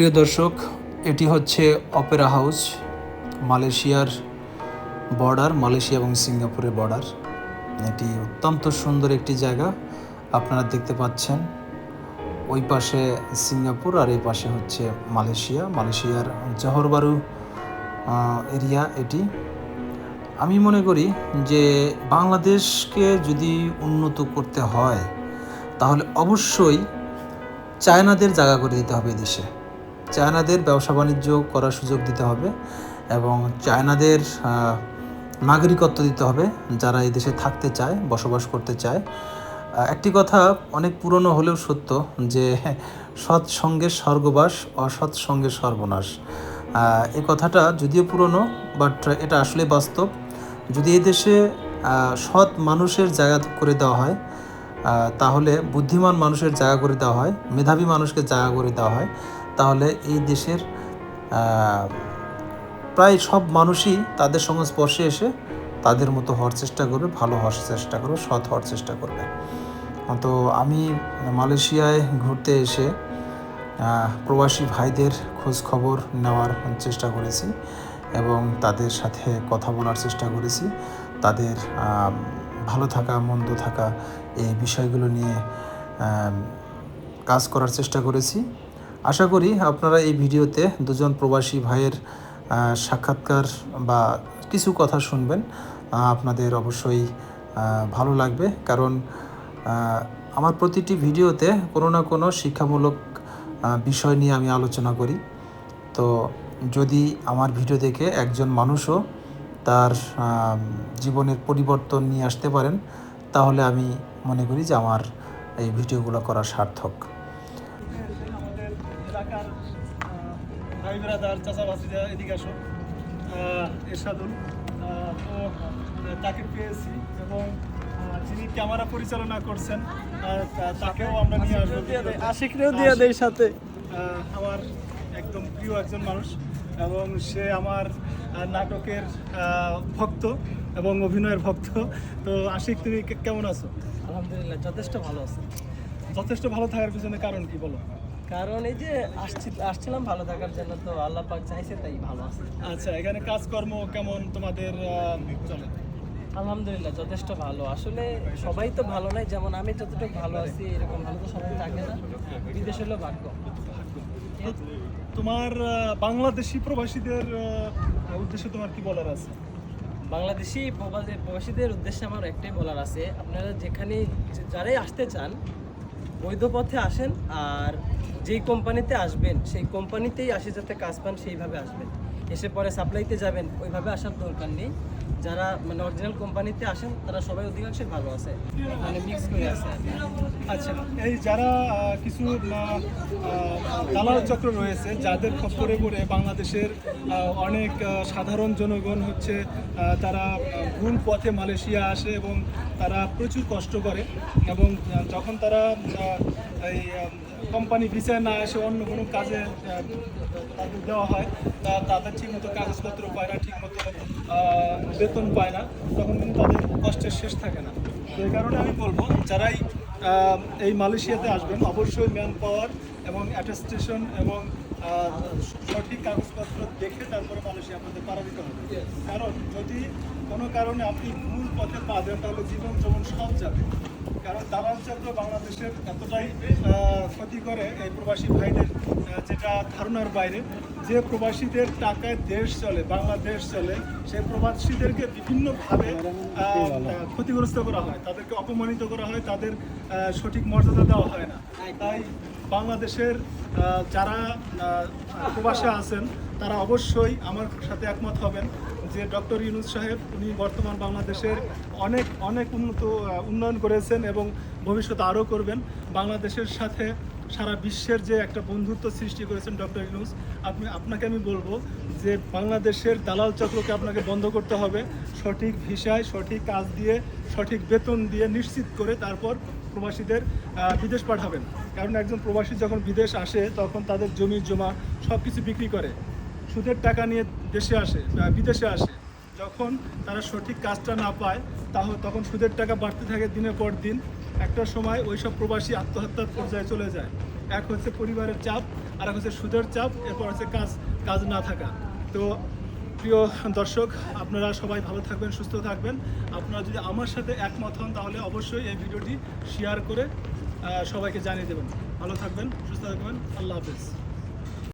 প্রিয় দর্শক, এটি হচ্ছে অপেরা হাউস মালয়েশিয়ার বর্ডার মালয়েশিয়া এবং সিঙ্গাপুরের বর্ডার এটি অত্যন্ত সুন্দর একটি জায়গা, আপনারা দেখতে পাচ্ছেন। ওই পাশে সিঙ্গাপুর আর এই পাশে হচ্ছে মালয়েশিয়া। মালয়েশিয়ার জহরবারু এরিয়া এটি। আমি মনে করি যে বাংলাদেশকে যদি উন্নত করতে হয়, তাহলে অবশ্যই চায়নাদের জায়গা করে দিতে হবে দেশে। চায়নাদের ব্যবসা বাণিজ্য করার সুযোগ দিতে হবে এবং চায়নাদের নাগরিকত্ব দিতে হবে যারা এই দেশে থাকতে চায়, বসবাস করতে চায়। একটি কথা অনেক পুরনো হলেও সত্য যে সৎ সঙ্গে স্বর্গবাস, অসৎ সঙ্গে সর্বনাশ। এই কথাটা যদিও পুরনো বাট এটা আসলে বাস্তব। যদি এই দেশে সৎ মানুষের জায়গা করে দেওয়া হয় তাহলে বুদ্ধিমান মানুষের জায়গা করে দেওয়া হয়, মেধাবী মানুষকে জায়গা করে দেওয়া হয় তাহলে এই দেশের প্রায় সব মানুষই তাদের সংস্পর্শে এসে তাদের মতো হওয়ার চেষ্টা করবে, ভালো হওয়ার চেষ্টা করবে, সৎ হওয়ার চেষ্টা করবে। তো আমি মালয়েশিয়ায় ঘুরতে এসে প্রবাসী ভাইদের খোঁজ খবর নেওয়ার চেষ্টা করেছি এবং তাদের সাথে কথা বলার চেষ্টা করেছি। তাদের ভালো থাকা, মন্দ থাকা এই বিষয়গুলো নিয়ে কাজ করার চেষ্টা করেছি। আশা করি আপনারা এই ভিডিওতে দুজন প্রবাসী ভাইয়ের সাক্ষাৎকার বা কিছু কথা শুনবেন। আপনাদের অবশ্যই ভালো লাগবে। কারণ আমার প্রতিটি ভিডিওতে কোনো না কোনো শিক্ষামূলক বিষয় নিয়ে আমি আলোচনা করি। তো যদি আমার ভিডিও দেখে একজন মানুষও তার জীবনের পরিবর্তন নিয়ে আসতে পারেন, তাহলে আমি মনে করি যে আমার এই ভিডিওগুলো করা সার্থক। আহ, ভাই ব্রাদার চাচা বাসিরা এদিকে আসো। এরশাদুল তো তাকে পেয়েছি এবং যিনি ক্যামেরা পরিচালনা করছেন তাকেও আমরা নিয়ে আসব। আশিকরেও দিয়ে দেয় সাথে। আমার একদম প্রিয় একজন মানুষ এবং সে আমার নাটকের ভক্ত এবং অভিনয়ের ভক্ত। তো আশিক তুমি কেমন আছো? আলহামদুলিল্লাহ যথেষ্ট ভালো আছে। যথেষ্ট ভালো থাকার পিছনে কারণ কি বলো? কারণ এই যে আসছি আসছিলাম ভালো থাকার জন্য তো আল্লাহ পাক চাইছে তাই ভালো আছে। আচ্ছা এখানে কাজকর্ম কেমন তোমাদের চলে? আলহামদুলিল্লাহ যথেষ্ট ভালো। আসলে সবাই তো ভালো নাই যেমন আমি যতটুকু ভালো আছি এরকম ভালো তো সবাই থাকে না। বিদেশ হলো ভাগ্য। তোমার বাংলাদেশি প্রবাসীদের উদ্দেশ্যে তোমার কি বলার আছে? বাংলাদেশি প্রবাসী- প্রবাসীদের উদ্দেশ্যে আমার একটাই বলার আছে আপনারা যেখানে যারাই আসতে চান বৈধ পথে আসেন আর যেই কোম্পানিতে আসবেন, সেই কোম্পানিতেই আসে যাতে কাজ পান, সেইভাবে আসবেন। এসে পরে সাপ্লাইতে যাবেন, ওইভাবে আসার দরকার নেই। যারা মানে অরিজিনাল কোম্পানিতে আসেন, তারা সবাই অধিকাংশই ভালো আছে। মানে মিক্স করে আছে আচ্ছা এই যারা কিছু দালাল চক্র রয়েছে, যাদের খপ্পরে পড়ে বাংলাদেশের অনেক সাধারণ জনগণ হচ্ছে তারা ভুল পথে মালয়েশিয়া আসে এবং তারা প্রচুর কষ্ট করে এবং যখন তারা এই কোম্পানি ভিসায় না এসে অন্য কোনো কাজে তাদের দেওয়া হয়, তা তাদের ঠিকমতো কাগজপত্র পায় না, ঠিকমতো বেতন পায় না, তখন কিন্তু তাদের কষ্টের শেষ থাকে না। তো এই কারণে আমি বলব, যারাই এই মালয়েশিয়াতে আসবেন, অবশ্যই ম্যান পাওয়ার এবং অ্যাটেস্টেশন এবং সঠিক কাগজপত্র দেখে তারপরে মালয়েশিয়া আপনাদের পাড়া দিতে হবে। কারণ যদি কোনো কারণে আপনি ভুল পথে পা দেন, তাহলে জীবন যেমন সব যাবে। কারণ দালাল চক্র বাংলাদেশের এতটাই ক্ষতি করে এই প্রবাসী ভাইদের যেটা ধারণার বাইরে। যে প্রবাসীদের টাকায় দেশ চলে, বাংলাদেশ চলে, সেই প্রবাসীদেরকে বিভিন্নভাবে ক্ষতিগ্রস্ত করা হয়। তাদেরকে অপমানিত করা হয়, তাদের সঠিক মর্যাদা দেওয়া হয় না। তাই বাংলাদেশের যারা প্রবাসে আছেন, তারা অবশ্যই আমার সাথে একমত হবেন। যে ডক্টর ইউনুস সাহেব, উনি বর্তমান বাংলাদেশের অনেক অনেক উন্নত উন্নয়ন করেছেন এবং ভবিষ্যতে আরও করবেন। বাংলাদেশের সাথে সারা বিশ্বের যে একটা বন্ধুত্ব সৃষ্টি করেছেন ডক্টর ইউনুস, আপনি, আপনাকে আমি বলব যে বাংলাদেশের দালাল চক্রকে আপনাকে বন্ধ করতে হবে। সঠিক ভিসায় সঠিক কাজ দিয়ে, সঠিক বেতন দিয়ে নিশ্চিত করে তারপর প্রবাসীদের বিদেশ পাঠাবেন। কারণ একজন প্রবাসী যখন বিদেশ আসে, তখন তাদের জমি জমা সব কিছু বিক্রি করে। সুদের টাকা নিয়ে দেশে আসে বিদেশে আসে, যখন তারা সঠিক কাজটা না পায় তাহলে তখন সুদের টাকা বাড়তে থাকে দিনের পর দিন। একটা সময় ওই সব প্রবাসী আত্মহত্যার পর্যায়ে চলে যায়। এক হচ্ছে পরিবারের চাপ আর এক হচ্ছে সুদের চাপ, এরপর হচ্ছে কাজ কাজ না থাকা। তো প্রিয় দর্শক, আপনারা সবাই ভালো থাকবেন, সুস্থ থাকবেন। আপনারা যদি আমার সাথে একমত হন, তাহলে অবশ্যই এই ভিডিওটি শেয়ার করে সবাইকে জানিয়ে দেবেন। ভালো থাকবেন, সুস্থ থাকবেন। আল্লাহ হাফেজ।